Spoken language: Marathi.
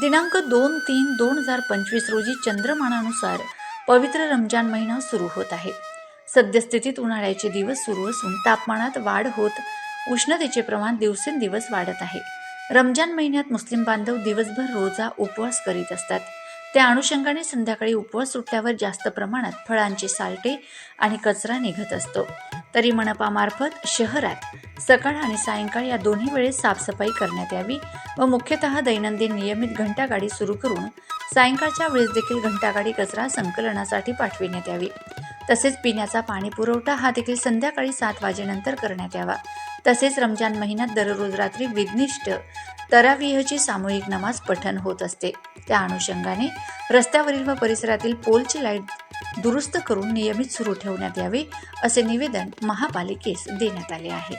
दिनांक दोन तीन दोन हजार पंचवीस रोजी चंद्रमानानुसार पवित्र रमजान महिना सुरू होत आहे. सद्यस्थितीत उन्हाळ्याचे दिवस सुरू असून तापमानात वाढ होत उष्णतेचे प्रमाण दिवसेंदिवस वाढत आहे. रमजान महिन्यात मुस्लिम बांधव दिवसभर रोजा उपवास करीत असतात. त्या अनुषंगाने संध्याकाळी उपवास सुटल्यावर जास्त प्रमाणात फळांचे सालटे आणि कचरा निघत असतो. तरी मनपामार्फत शहरात सकाळ आणि सायंकाळ या दोन्ही वेळेस साफसफाई करण्यात यावी व मुख्यतः दैनंदिन नियमित घंटागाडी सुरू करून सायंकाळच्या वेळेस देखील घंटागाडी कचरा संकलनासाठी पाठविण्यात यावी. तसेच पिण्याचा पाणी पुरवठा हा देखील संध्याकाळी सात वाजेनंतर करण्यात यावा. तसेच रमजान महिन्यात दररोज रात्री विघ्निष्ठ तरावीहची सामूहिक नमाज पठण होत असते. त्या अनुषंगाने रस्त्यावरील व परिसरातील पोलची लाइट दुरुस्त करून नियमित सुरू ठेवण्यात यावे असे निवेदन महापालिकेस देण्यात आले आहे.